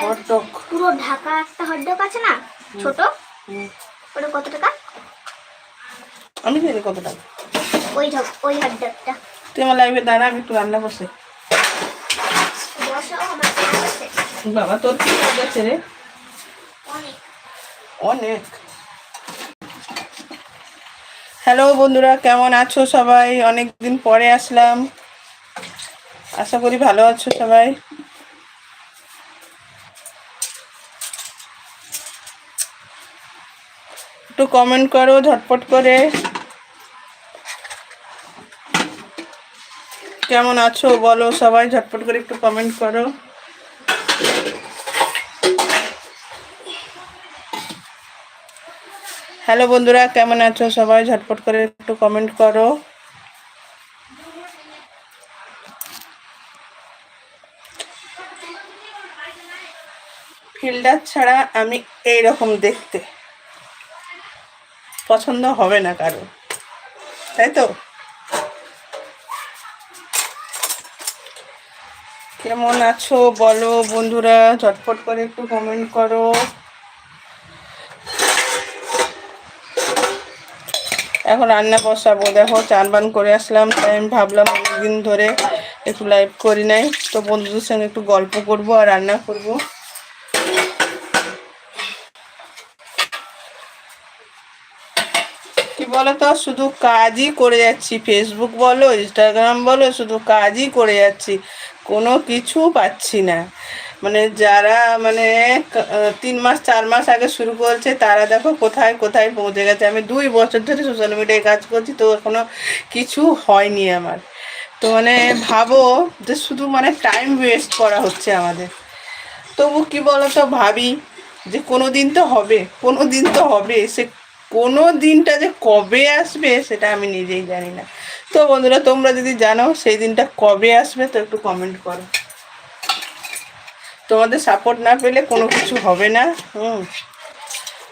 Hot dog. পুরো ঢাকা একটা hot dog আছে না? ছোট? ওটা কত টাকা? আমি জানি কত টাকা? ওই ঢক ওই হটডগটা। তুই আমার লাইভে দাঁড়া আমি একটু রান্না করছি। বসো। বাবা তোর কি কাজ আছে রে? অনেক। অনেক। হ্যালো বন্ধুরা কেমন আছো সবাই? অনেক দিন পরে আসলাম। আশা করি ভালো আছো সবাই। একটু কমেন্ট করো, ঝটপট করে। কেমন আছো বলো, সবাই ঝটপট করে একটু কমেন্ট করো। হ্যালো বন্ধুরা, কেমন আছো? সবাই ঝটপট করে একটু কমেন্ট করো। ফিল্টার ছাড়া আমি এই রকম দেখতে। পছন্দ হবে না কারও। তাই তো? কেমন আছো বলো বন্ধুরা? ঝটপট করে একটু কমেন্ট করো। এখন রান্না বসাবো। দেখো, চান বান করে আসলাম। তাই আমি ভাবলাম অনেকদিন ধরে একটু লাইভ করি নাই। তো বন্ধুদের সঙ্গে একটু গল্প করব আর রান্না করব। কি বলতো শুধু কাজই করে যাচ্ছি। ফেসবুক বলো ইনস্টাগ্রাম বলো, শুধু কাজই করে যাচ্ছি। কোনো কিছু পাচ্ছি না। মানে যারা মানে তিন মাস, চার মাস আগে শুরু করছে, তারা দেখো কোথায় কোথায় পৌঁছে গেছে। আমি দুই বছর ধরে সোশ্যাল মিডিয়ায় কাজ করছি, তো এখনও কিছু হয়নি আমার। তো মানে ভাবো যে শুধু মানে টাইম ওয়েস্ট করা হচ্ছে আমাদের। তবু কি তো, ভাবি যে কোনো দিন তো হবে কোনো দিন তো হবে, সে কোনো দিনটা যে কবে আসবে সেটা আমি নিজেই জানি না। তো বন্ধুরা, তোমরা যদি জানো সেই দিনটা কবে আসবে, তো একটু কমেন্ট করো। তোমাদের সাপোর্ট না পেলে কোনো কিছু হবে না। হুম।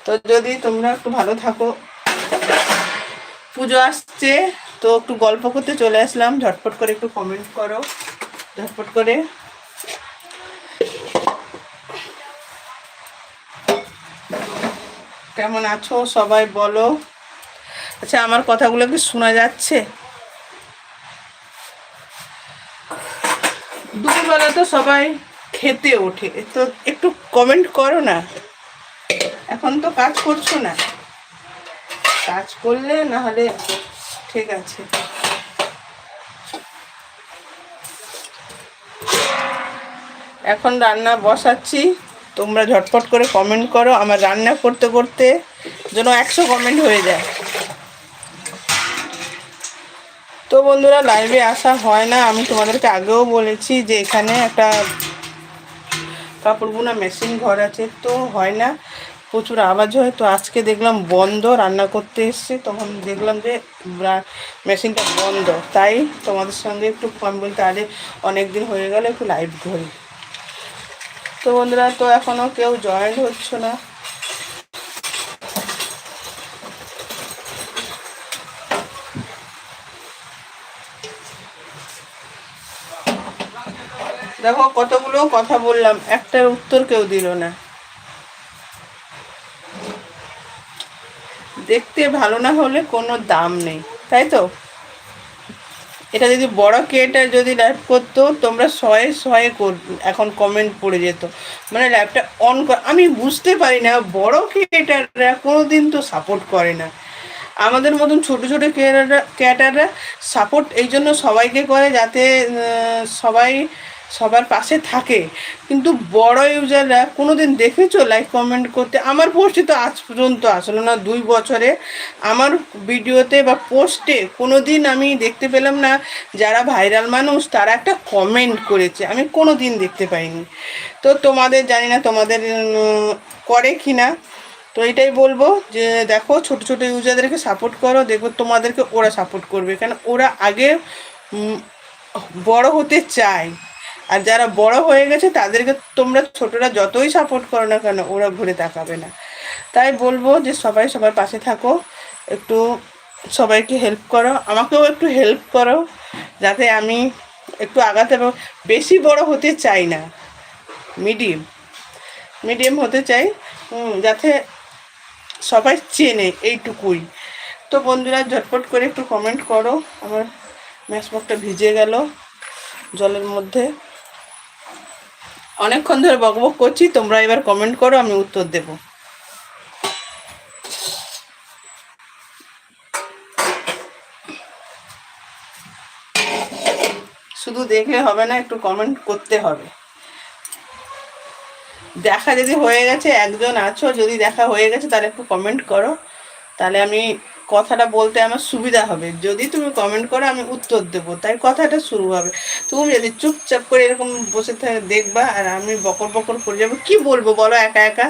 তো যদি তোমরা একটু ভালো থাকো। পুজো আসছে, তো একটু গল্প করতে চলে আসলাম। ঝটপট করে একটু কমেন্ট করো। ঝটপট করে। কেমন আছো? সবাই বলো। আচ্ছা আমার কথাগুলো কি শোনা যাচ্ছে? দুপুরবেলা তো সবাই খেতে ওঠে। তো একটু কমেন্ট করো না। এখন তো কাজ করছ না? কাজ করলে না হলে ঠিক আছে। এখন রান্না বসাচ্ছি। তোমরা ঝটপট করে কমেন্ট করো, আমার রান্না করতে করতে যেন একশো কমেন্ট হয়ে যায়। তো বন্ধুরা লাইভে আসা হয় না। আমি তোমাদেরকে আগেও বলেছি যে এখানে একটা কাপড় বোনা মেশিন ঘর আছে, তো হয় না। প্রচুর আওয়াজ হয়। তো আজকে দেখলাম বন্ধ, রান্না করতে এসছে। তখন দেখলাম যে মেশিনটা বন্ধ। তাই তোমাদের সঙ্গে একটু কম বলতে, আরে অনেক দিন হয়ে গেলে, একটু লাইভ ধরি তো বন্ধুরা, তো এখনও কেউ জয়েন হচ্ছে না। দেখো, কতগুলো কথা বললাম, একটার উত্তর কেউ দিল না। দেখতে ভালো না হলে কোনো দাম নেই, তাই তো? এটা যদি বড় ক্রিয়েটার যদি লাইভ করতো, তোমরা শয়ে শয়ে কর, এখন কমেন্ট পড়ে যেত। মানে লাইভটা অন কর। আমি বুঝতে পারি না, বড় ক্রিয়েটাররা কোনো দিন তো সাপোর্ট করে না। আমাদের মতন ছোট ছোট ক্রিয়েটাররা ক্রিয়েটাররা সাপোর্ট এই জন্য সবাইকে করে যাতে সবাই সবার পাশে থাকে। কিন্তু বড় ইউজাররা কোনো দিন দেখেছ লাইক কমেন্ট করতে? আমার পোস্টে তো আজ পর্যন্ত আসলো না, দুই বছরে। আমার ভিডিওতে বা পোস্টে কোনো দিন আমি দেখতে পেলাম না যারা ভাইরাল মানুষ, তারা একটা কমেন্ট করেছে। আমি কোনো দিন দেখতে পাইনি। তো তোমাদের জানি না তোমাদের করে কি না। তো এটাই বলব যে দেখো, ছোট ছোট ইউজারদেরকে সাপোর্ট করো। দেখো তোমাদেরকে ওরা সাপোর্ট করবে। কেন? ওরা আগে বড় হতে চায়। আর যারা বড় হয়ে গেছে, তাদেরকে তোমরা ছোটরা যতই সাপোর্ট করো না কেন, ওরা ঘুরে তাকাবে না। তাই বলব যে সবাই সবার পাশে থাকো, একটু সবাইকে হেল্প করো, আমাকেও একটু হেল্প করো, যাতে আমি একটু আগাতে বেশি বড় হতে চাই না মিডিয়াম মিডিয়াম হতে চাই যাতে সবাই চেনে এইটুকুই। তো বন্ধুরা, ঝটপট করে একটু কমেন্ট করো, আমার ম্যাশমকটা ভিজে গেল জলের মধ্যে। অনেকক্ষণ ধরে বকবক করছি, তোমরা এবার কমেন্ট করো, আমি উত্তর দেব। শুধু দেখলে হবে না, একটু কমেন্ট করতে হবে। দেখা যদি হয়ে গেছে, একজন আছো, যদি দেখা হয়ে গেছে, তাহলে একটু কমেন্ট করো। তাহলে আমি কথাটা বলতে আমার সুবিধা হবে। যদি তুমি কমেন্ট করো, আমি উত্তর দেবো। তাই কথাটা শুরু হবে। তুমি যদি চুপচাপ করে এরকম বসে থাকে, দেখবা আর আমি বকর বকর করে যাব, কি বলব বলো একা একা?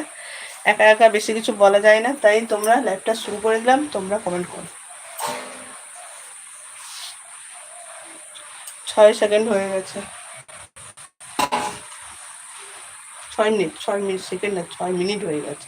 একা একা বেশি কিছু বলা যায় না। তাই তোমরা লাইভটা শুরু করে দিলাম, তোমরা কমেন্ট করো। ছয় সেকেন্ড হয়ে গেছে। ছয় মিনিট ছয় মিনিট সেকেন্ড না, ছয় মিনিট হয়ে গেছে।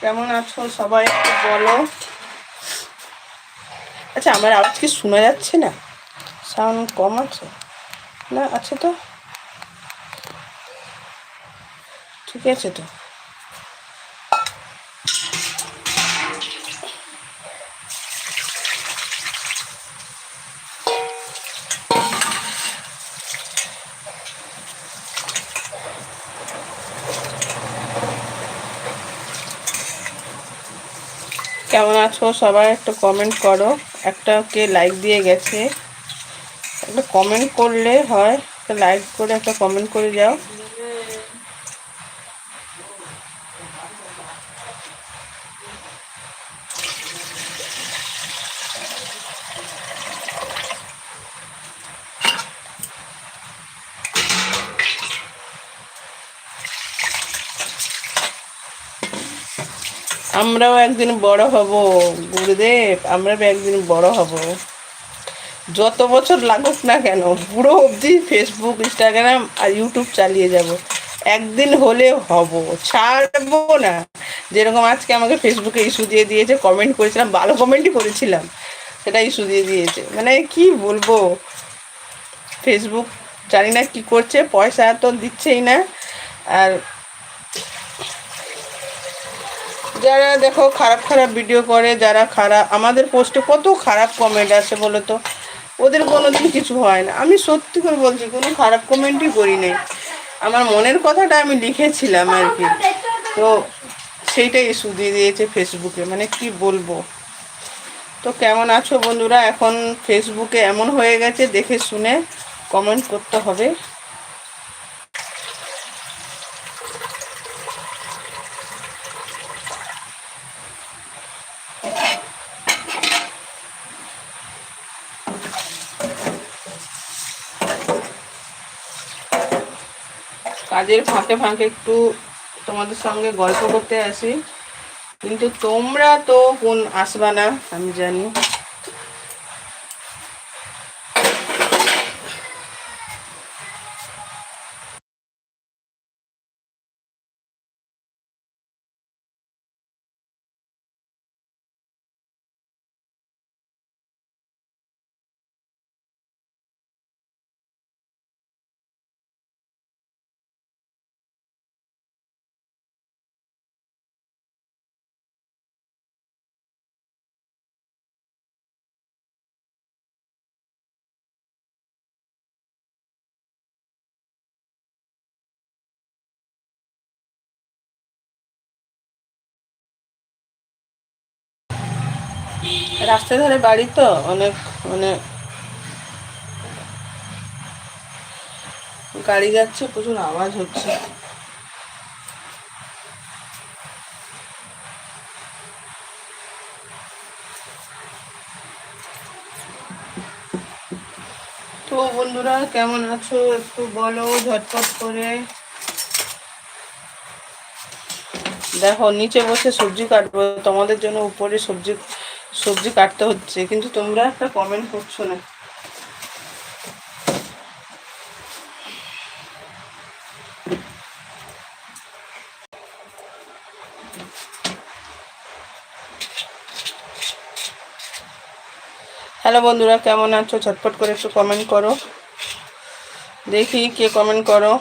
কেমন আছো সবাই একটু বলো? আচ্ছা আমার আওয়াজ কি শোনা যাচ্ছে না? সাউন্ড কম আছে? না, আছে তো? ঠিক আছে তো কেমন আছো সবাই একটা কমেন্ট করো। একটা কে লাইক দিয়ে গেছে। একটা কমেন্ট করলে হয়, একটা লাইক করে একটা কমেন্ট করে যাও। আমরাও একদিন বড় হব, গুরুদেব, আমরাও একদিন বড় হব। যত বছর লাগুক না কেন বুড়ো অবধি ফেসবুক ইনস্টাগ্রাম আর ইউটিউব চালিয়ে যাব। একদিন হলে হব, ছাড়বো না। যেরকম আজকে আমাকে ফেসবুকে ইস্যু দিয়ে দিয়েছে কমেন্ট করেছিলাম, ভালো কমেন্টই করেছিলাম, সেটা ইস্যু দিয়ে দিয়েছে। মানে কি বলব? ফেসবুক জানি না কি করছে, পয়সা তো দিচ্ছেই না। আর যারা দেখো খারাপ খারাপ ভিডিও করে, যারা খারাপ, আমাদের পোস্টে কত খারাপ কমেন্ট আসে বলো তো? ওদের কোনোদিন কিছু হয় না। আমি সত্যি করে বলছি, কোনো খারাপ কমেন্টই করি নাই। আমার মনের কথাটা আমি লিখেছিলাম আর কি। তো সেইটাই ইস্যু দিয়ে দিয়েছে ফেসবুকে মানে কি বলব? তো কেমন আছো বন্ধুরা? এখন ফেসবুকে এমন হয়ে গেছে, দেখে শুনে কমেন্ট করতে হবে। কাজের ফাঁকে ফাঁকে একটু তোমাদের সঙ্গে গল্প করতে আসি। কিন্তু তোমরা তো কোন আসবা না, আমি জানি। রাস্তার ধারে বাড়ি তো, অনেক মানে গাড়ি যাচ্ছে, প্রচুর আওয়াজ হচ্ছে। তো বন্ধুরা, কেমন আছো একটু বলো, ঝটপট করে। দেখো, নিচে বসে সবজি কাটবো, তোমাদের জন্য উপরে সবজি সবজি কাটতে হচ্ছে, কিন্তু তোমরা একটা কমেন্ট করছ না। হ্যালো বন্ধুরা, কেমন আছো? ঝটপট করে একটু কমেন্ট করো। দেখি কে কমেন্ট করো।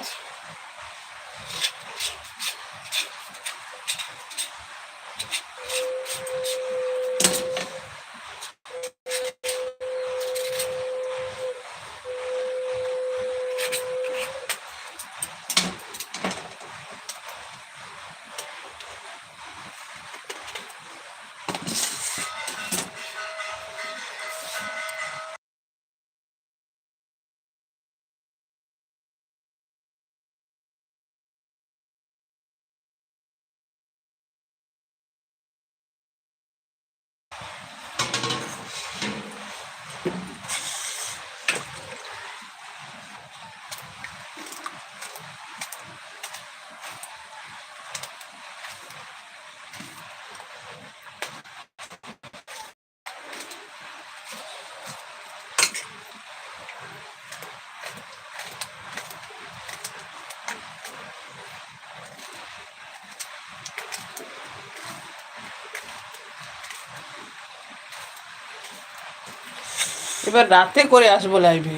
এবার রাতে করে আসব লাইভে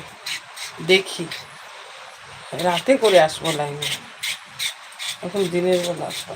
দেখি। রাতে করে আসব লাইভে এখন দিনের বেলা আসব।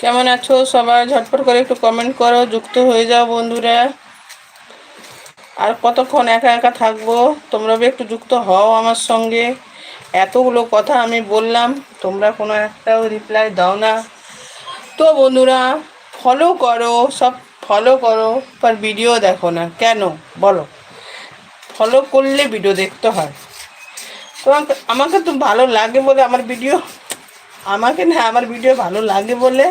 কেমন আছো? সবাই ঝটপট করে একটু কমেন্ট করো, যুক্ত হয়ে যাও বন্ধুরা। আর কতক্ষণ একা একা থাকব? তোমরা একটু যুক্ত হও আমার সঙ্গে। এতগুলো কথা আমি বললাম, তোমরা কোনো একটাও রিপ্লাই দাও না। তো বন্ধুরা ফলো করো, সব ফলো করো পর ভিডিও দেখো না। কেন? বলো। ফলো করলে ভিডিও দেখতে হয়। তো আমাকে তো ভালো লাগে বলে আমার ভিডিও আমাকে না আমার ভিডিও ভালো লাগে বলে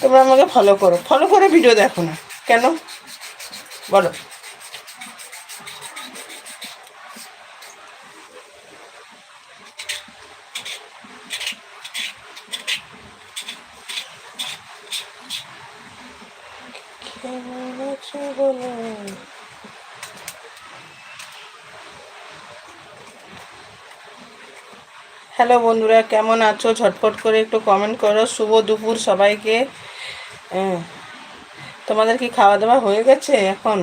তোমরা আমাকে ফলো করো। ফলো করে ভিডিও দেখো না। কেন? বলো কেমন আছো বলো হ্যালো বন্ধুরা, কেমন আছো? ঝটপট করে একটু কমেন্ট করো। শুভ দুপুর সবাইকে। তোমাদের কি খাওয়া দাওয়া হয়ে গেছে এখন?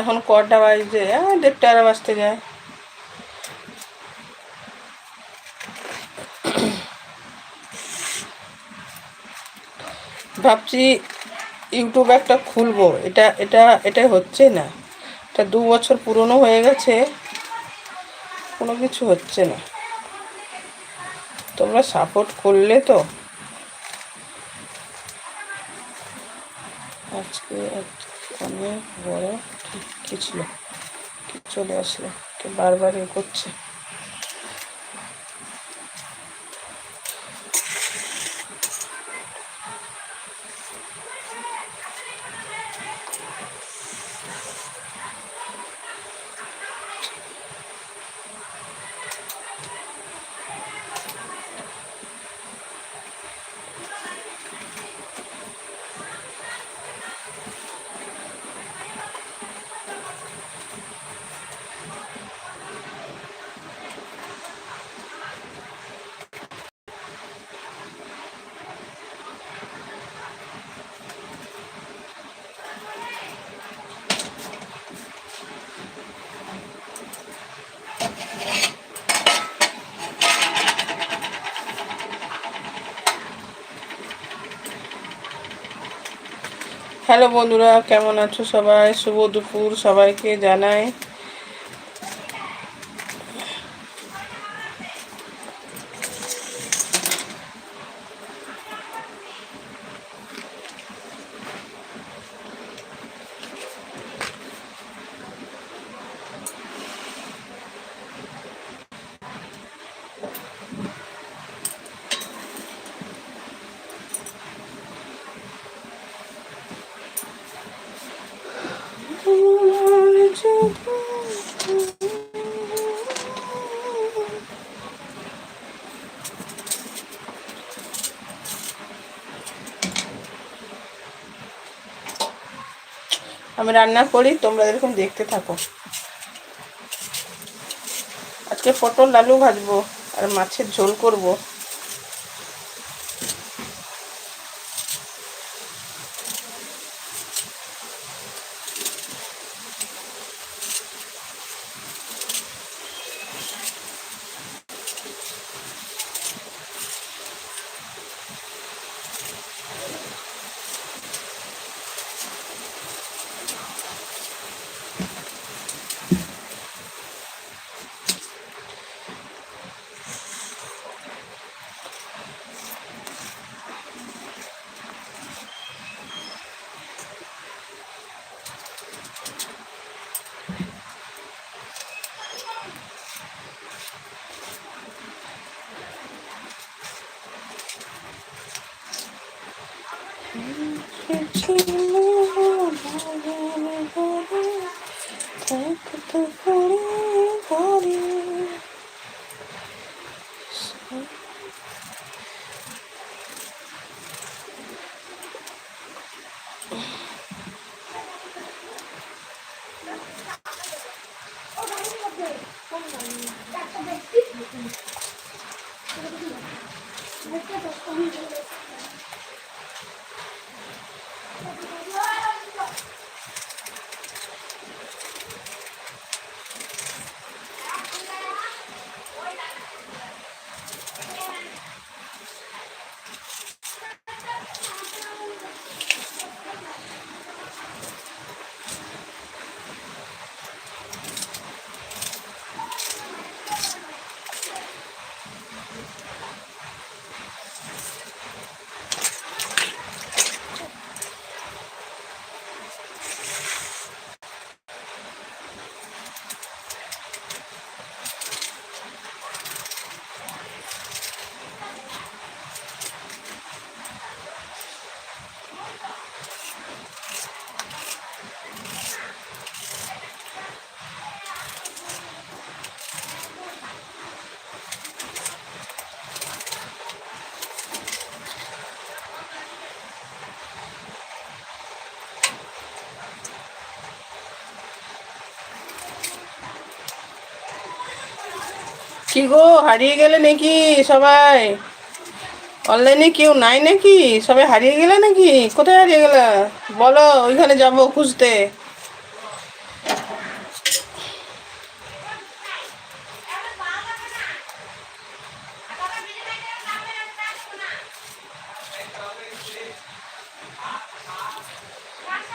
এখন কটা বাজছে দেড়টা আড়া বাজতে যায়। ভাবছি ইউটিউব একটা খুলবো। এটা এটা এটা হচ্ছে না। এটা দু বছর পুরনো হয়ে গেছে। কোনো কিছু হচ্ছে না। তোমরা সাপোর্ট করলে তো। আজকে অনেক বড় ঠিক ছিল? চলে আসলো? বারবার এ করছে? হ্যালো বন্ধুরা কেমন আছো সবাই? শুভ দুপুর সবাইকে জানাই। আমি রান্না করি, তোমরা এরকম দেখতে থাকো। আজকে পটল, আলু ভাজবো, আর মাছের ঝোল করব। 응? কি গো হারিয়ে গেলে নাকি সবাই? অনলাইনে কেউ নাই নাকি? সবাই হারিয়ে গেলে নাকি? কোথায় হারিয়ে গেলে? বলো, ওইখানে যাব খুঁজতে।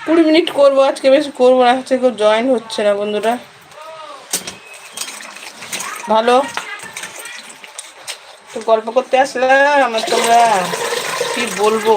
কুড়ি মিনিট করব, আজকে বেশি করব না, আজকে কেউ জয়েন হচ্ছে না বন্ধুরা। ভালো। তো গল্প করতে আসলাম আমার তোমরা কি বলব?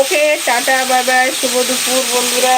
ওকে টাটা বাই বাই শুভ দুপুর বন্ধুরা।